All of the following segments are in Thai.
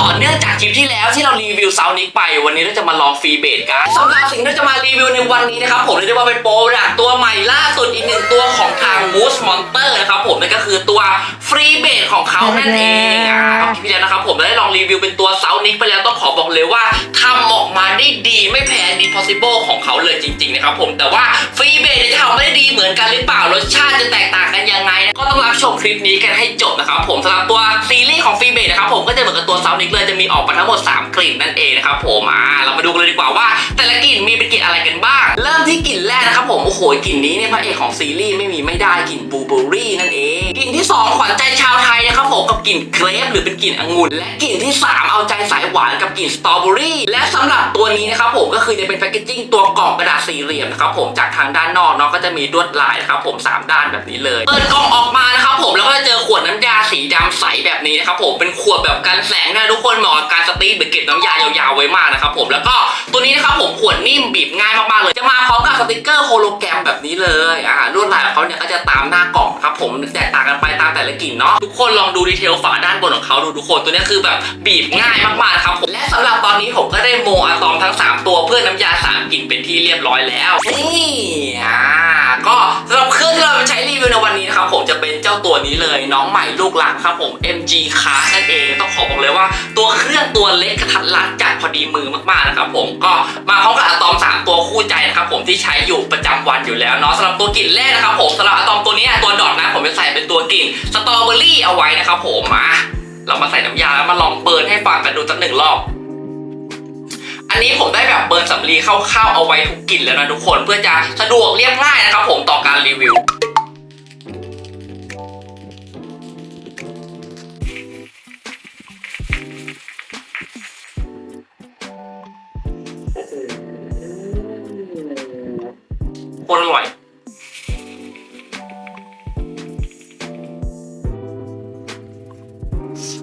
ต่อเนื่องจากคลิปที่แล้วที่เรารีวิวซาวนิกไป วันนี้เราจะมาลองฟรีเบสกันสำหรับสิ่งที่เราจะมารีวิวในวันนี้นะครับผมเรียกได้ว่าเป็นโปรดักตัวใหม่ล่าสุดอีกหนึ่งตัวของทาง Moose Monster นะครับผมนั่นก็คือตัวฟรีเบสของเขานั่นเองอ่าคลิปที่แล้วนะครับผมได้ลองรีวิวเป็นตัวซาวนิกไปแล้วต้องขอบอกเลยว่าทำออกมาได้ดีไม่แพ้ d Possible ของเขาเลยจริงๆนะครับผมแต่ว่าฟรีเบสจะทำไม่ได้ดีเหมือนกันหรือเปล่ารสชาติจะแตกต่างกันยังไงก็ต้องรับชมคลิปนี้กันให้จบนะครับผมสำหรับตัว ของฟรีเบสนะครับผมก็จะเหมือนกับตัวซาวนิกเลยจะมีออกมาทั้งหมด 3 กลิ่นนั่นเองนะครับผมอ่าเรามาดูกันเลยดีกว่าว่า แต่ละกลิ่นมีเป็นกลิ่นอะไรกันบ้าง เริ่มที่กลิ่นแรกนะครับผมโอ้โหกลิ่นนี้เนี่ยพระเอกของซีรีส์ไม่มีไม่ได้กลิ่นบลูเบอร์รี่นั่นเองกลิ่นที่สองขวัญใจชาวไทยนะครับผมกับกลิ่นเกรปหรือเป็นกลิ่นองุ่นและกลิ่นที่สามเอาใจสายหวานกับกลิ่นสตรอเบอรี่และสำหรับตัวนี้นะครับผมก็คือจะเป็นแพคเกจจิ้งตัวกล่องกระดาษสี่เหลี่ยมนะครับผมจากทางด้านนอกเนาะก็จะมีลวดลายนะครับผมสามด้านแบบนี้เลยเปิดกล่องออกมา ดำใสแบบนี้นะครับผมเป็นขวดแบบกันแสงนะทุกคนเหมาะกับการสตีทหรือเก็บน้ำยายาวๆไว้มากนะครับผมแล้วก็ตัวนี้นะครับผมขวดนิ่มบีบง่ายมากๆเลยจะมาพร้อมกับสติกเกอร์โฮโลแกรมแบบนี้เลยอ่าลวดลายของเขาเนี่ยก็จะตามหน้ากล่องครับผมแตกต่างกันไปตามแต่ละกลิ่นเนาะทุกคนลองดูดีเทลฝาด้านบนของเขาดูทุกคนตัวนี้คือแบบบีบง่ายมากๆครับผมและสำหรับตอนนี้ผมก็ได้โมอะตอมทั้ง 3 ตัวเพื่อน้ำยาสามกลิ่นเป็นที่เรียบร้อยแล้วนี่อ่าก็สำหรับ ผมจะเป็นเจ้าตัวนี้เลยน้องใหม่ลูกหลานครับผม MG Car นั่นเองต้องขอบอกเลยว่า ตัวเครื่องตัวเล็กกระทัดรัดจัดพอดีมือมากๆนะครับผมก็มาพร้อมกับอะตอม 3 ตัวคู่ใจนะครับผมที่ใช้อยู่ประจำวันอยู่แล้วเนาะสำหรับตัวกลิ่นแรกนะครับผมสำหรับอะตอมตัวนี้ตัวดอทนะผมจะใส่เป็นตัวกลิ่นสตรอเบอรี่เอาไว้นะครับผมมาเรามาใส่น้ำยาแล้วมาลองเบิร์นให้ฟังกันดูสักหนึ่งรอบอันนี้ผมได้แบบเบิร์นสำลีคร่าๆเอาไว้ทุกกลิ่นแล้วนะทุกคนเพื่อจะสะดวกเรียบง่ายนะครับผมต่อการรีวิว คนอร่อย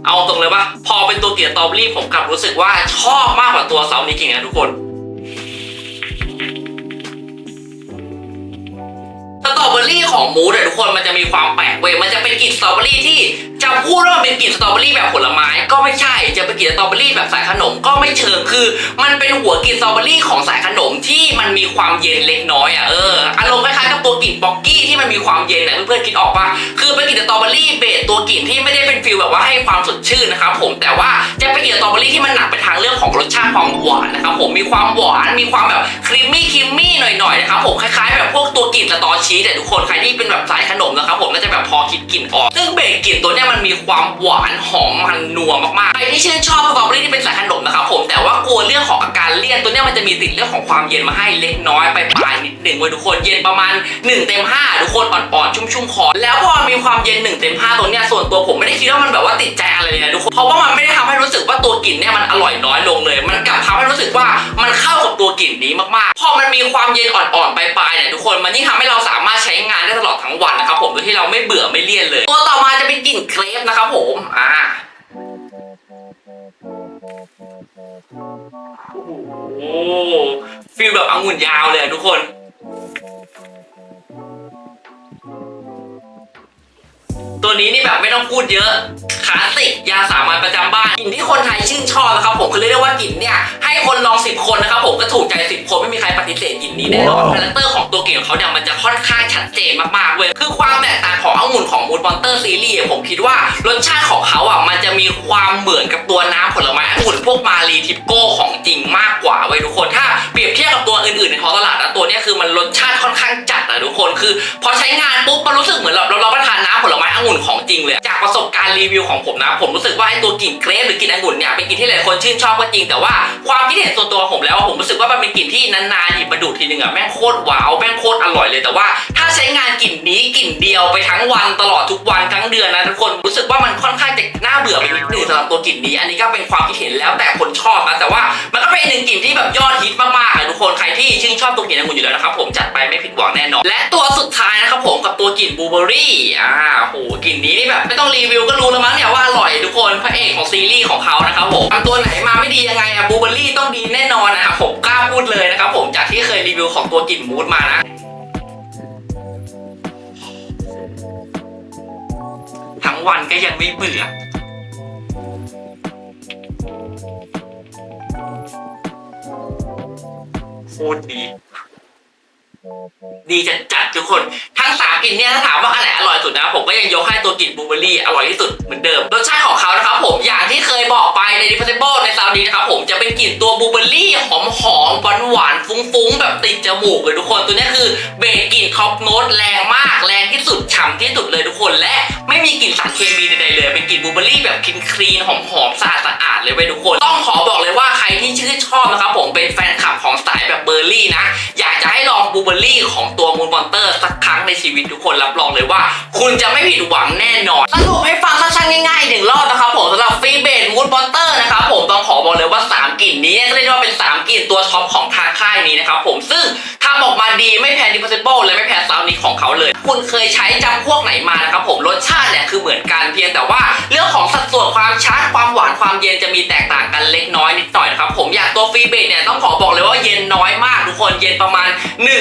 เอาตรงเลยว่าพอเป็นตัวเกียร์ตอเบอรี่ผมกลับรู้สึกว่าชอบมากกว่าตัวเสานี้จริงนะทุกคนสตรอเบอรี่ของมูสเนี่ยทุกคนมันจะมีความแปลกเว้ยมันจะเป็นกลิ่นสตรอเบอรี่ที่จะพูดว่าเป็นกลิ่นสตรอเบอรี่แบบผลไม้ก็ไม่ใช่จะเป็นกลิ่นสตรอเบอรี่แบบสายขนมก็ไม่เชิงคือ มันเป็นหัวกลิ่นสตรอเบอรี่ของสายขนมที่มันมีความเย็นเล็กน้อยอะเอออารมณ์คล้ายๆกับตัวกลิ่นป๊อกกี้ที่มันมีความเย็นอะเพื่อนๆคิดออกปะคือเป็นกลิ่นสตรอเบอรี่เบสตัวกลิ่นที่ไม่ได้เป็นฟิลแบบว่าให้ความสดชื่นนะครับผมแต่ว่าจะเป็นกลิ่นสตรอเบอรี่ที่มันหนักไปทางเรื่องของรสชาติความหวานนะครับผมมีความหวานมีความแบบครีมมี่ครีมมี่หน่อยๆนะครับผมคล้ายๆแบบพวกตัวกลิ่นสตอชีสแต่ทุกคนใครที่เป็นแบบสายขนมนะครับผมน่าจะแบบพอคิดกลิ่นออกซึ่งเบสกลิ่นตัวเนี้ยมันมีความหวานหอมมันนัวมากๆใครที่ชื่นชอบสตรอเบอรี่ที่เป็นสายขนมนะครับผมแต่ว่ากลัวเรื่องของอาการเลี่ยนตัวเนี้ยมันจะมีติดเรื่องของความเย็นมาให้เล็กน้อยไปปลายนิดหนึ่งเว้ยทุกคนเย็นประมาณ1เต็ม5ทุกคนอ่อนๆชุ่มๆคอแล้วพอมีความเย็น1เต็ม5ตัวเนี้ยส่วนตัวผมไม่ได้คิดว่ามันแบบว่าติดใจอะไรเลยนะทุกคนเพราะว่ามันไม่ได้ทำให้รู้สึกว่าตัวกลิ่นเนี่ยมันอร่อยน้อยลงเลย มันกลับทำให้รู้สึกว่ามันเข้ากับตัวกลิ่นนี้มากๆพอมันมีความเย็นอ่อนๆปลายๆเนี่ยทุกคนมันยิ่งทำให้เราสามารถใช้งานได้ตลอดทั้งวันนะครับผมโดยที่เราไม่เบื่อไม่เลี่ยนเลย โอ้ฟีลแบบองุ่นยาวเลยอะทุกคน ตัวนี้นี่แบบไม่ต้องพูดเยอะคลาสสิกยาสามัญประจำบ้านกลิ่นที่คนไทยชื่นชอบนะครับผมคือเรียกได้ว่ากลิ่นเนี่ย ให้คนลองสิบคนนะครับผม ถูกใจสิบคนไม่มีใครปฏิเสธกลิ่นนี้แน่นอนคาแรคเตอร์ของตัวกลิ่นของเขาเนี่ยมันจะค่อนข้างชัดเจนมากๆเว้ยคือความแตกต่างขององุ่นของมูนมอนเตอร์ซีรีส์ผมคิดว่ารสชาติของเขาอะมันจะมีความเหมือนกับตัวน้ำผลไม้องุ่นพวกมารีทิปโก้ของจริงมากกว่าเว้ยทุกคนถ้าเปรียบเทียบกับตัวอื่นๆในท้องตลาดนะตัวเนี้ยคือมันรสชาติค่อนข้างจัดอะทุกคนคือ พอใช้งานปุ๊บมันรู้สึกเหมือนเราเรารับประทานน้ำผลไม้องุ่น งจริงเลยจากประสบการณ์รีวิวของผมนะ ผมรู้สึกว่าไอ้ตัวกลิ่นเกรปหรือกลิ่นองุ่นเนี่ยเป็นกลิ่นที่หลายคนชื่นชอบก็จริงแต่ว่าความคิดเห็นส่วนตัวผมแล้วผมรู้สึกว่ามันเป็นกลิ่นที่นานๆหยิบมาดูดทีนึงอะแม่งโคตรว้าวแม่งโคตรอร่อยเลยแต่ว่า ถ้าใช้งานกลิ่นนี้กลิ่นเดียวไปทั้งวันตลอดทุกวันทั้งเดือนนะทุกคนรู้สึกว่ามันค่อนข้างจะน่า เบื่อไปนิดนึงสำหรับตัวกลิ่นนี้ อันนี้ก็เป็นความคิดเห็นแล้วแต่คนชอบนะแต่ว่ามันก็เป็นหนึ่งกลิ่นที่แบบยอดฮิตมากๆเลยทุกคนใครที่ชื่นชอบตัวกลิ่นองุ่นอยู่แล้วนะครับผมจัดไปไม่ผิดหวังแน่นอน และตัวสุดท้ายนะครับผมกับตัวกลิ่นบลูเบอร์รี่อ่าโหกลิ่นนี้นี่แบบไม่ต้องรีวิวก็รู้แล้วมั้งเนี่ยว่าอร่อยทุกคนพระเอกของซีรีส์ของเขานะครับผมตัวไหนมาไม่ดียังไงอะบลูเบอร์รี่ต้องดีแน่นอนนะครับผมกล้าพูดเลยนะครับผมจากที่เคยรีวิวของตัวกลิ่นมูสมานะทั้งวันก็ยังไม่เบื่อ คตรดี ดีจัดจัดทุกคน ทั้งสามกลิ่นเนี่ยถ้าถามว่าอันไหนอร่อยสุดนะ ผมก็ยังยกให้ตัวกลิ่นบลูเบอร์รี่อร่อยที่สุดเหมือนเดิม รสชาติของเขานะครับผมอย่างที่เคยบอกไปในดิพ o ซิเบิลในซาวนี้นะครับผมจะเป็นกลิ่นตัวบลูเบอร์รี่หอมหอมหวานหวานฟุ้งๆ แบบติดจมูกเลยทุกคนตัวเนี้ยคือเบสกลิ่นท็อปโน้ตแรงมากแรงที่สุดฉ่ำที่สุดเลยทุกคนและ ไม่มีกลิ่นสารเคมีใดๆเลย เป็นกลิ่นบลูเบอร์รี่แบบคลีนคลีนหอมหอมๆสะอาดสะอาดๆเลยเว้ยทุกคน ต้องขอบอกเลยว่าใครที่ชื่นชอบนะครับผมเป็นแฟนคลับของสายแบบเบอร์รี่นะ อยากจะให้ลองบลูเบอร์รี่ของตัวมูนมอนเตอร์สักครั้งในชีวิตทุกคนรับรองเลยว่า คุณจะไม่ผิดหวังแน่นอนสรุปให้ฟังสั้นๆง่ายๆหนึ่งรอบนะครับผมสำหรับฟรีเบดมูนมอนเตอร์นะครับผมต้องขอบอกเลยว่า 3กลิ่นนี้ก็เรียกได้ว่าเป็น 3กลิ่นตัวท็อปของทางค่าย นี้นะครับผมซึ่งทำออกมาดีไม่แพ้ดิพ o ซิเบิลและไม่แพ้ซาวนิกของเขาเลย คุณเคยใช้จำพวกไหนมานะครับผมรสชาติเนี่ยคือเหมือนกันเพียงแต่ว่า เรื่องของสัดส่วนความชาร์จความหวานความเย็นจะมีแตกต่างกันเล็กน้อยนิดหน่อยนะครับผมอย่างตัวฟรีเบดเนี่ยต้องขอบอกเลยว่าเย็นน้อยมากทุกคนเย็นประมาณ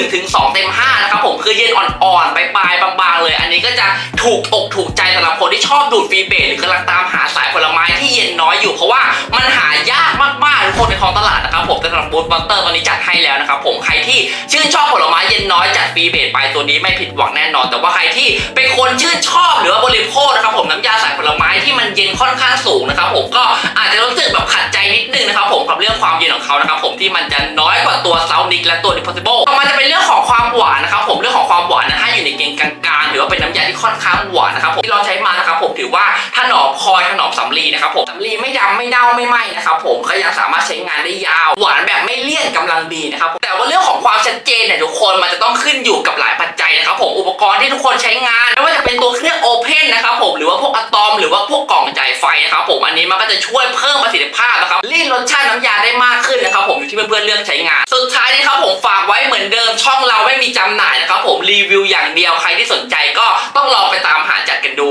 1-2 เต็ม5นะครับผมคือเย็นอ่อนๆไปลายๆบางๆเลย อันนี้ก็จะถูกอกถูกใจสำหรับคนที่ชอบดูดฟรีเบดหรือกำลังตามหาสายผลไม้ที่เย็นน้อยอยู่เพราะว่ามันหายากมากๆ นะครับผมแต่สำหรับบูธมอนเตอร์ตอนนี้จัดให้แล้วนะครับผมใครที่ชื่นชอบผลไม้เย็นน้อยจัดฟรีเบทไปตัวนี้ไม่ผิดหวังแน่นอน แต่ว่าใครที่เป็นคนชื่นชอบหรือว่าบริโภคนะครับผมน้ำยาใส่ผลไม้ที่มันเย็นค่อนข้างสูงนะครับผมก็อาจจะรู้สึกแบบขัดใจ นิดนึงนะครับผมกับเรื่องความเย็นของเขานะครับผมที่มันจะน้อยกว่าตัวเซานิกและตัวดิพ o ซิเบิลต่อมาจะเป็นเรื่องของความหวานนะครับผมเรื่องของความหวานนะถ้อยู่ในเกณฑ์กลางๆหรือว่าเป็นน้ำยาที่ค่อนข้างหวานนะครับผมที่เราใช้มานะครับผมถือว่าถนอมคอยถนอมสำลีนะครับผมสำลีไม่ดำไม่เน่าไม่ไหม้นะครับผมก็ยังสามารถใช้งานได้ยาวหวานแบบไม่เลี่ยนกำลังดีนะครับแต่ว่าเรื่องของความชัดเจนเนี่ยทุกคนมันจะต้องขึ้นอยู่กับหลายปัจจัยนะครับผมอุปกรณ์ที่ทุกคนใช้งานไม่ว่าจะเป็นตัวเครื่องโอเพนนะครับผมหรือว่าพวกอะตอมหรือว่าพวกกล่องจ่ายไฟนะครับผมอันนี้มันก็จะช่วยเพิ่มประสิทธิภาพนะครับรีดรสชาติน้ำยาได้มากขึ้นนะครับผมอยู่ที่เพื่อนๆเลือกใช้งาน สุดท้ายนี้ครับผมฝากไว้เหมือนเดิมช่องเราไม่มีจำหน่ายนะครับผมรีวิวอย่างเดียวใครที่สนใจก็ต้องลองไปตามหาจัดกันดู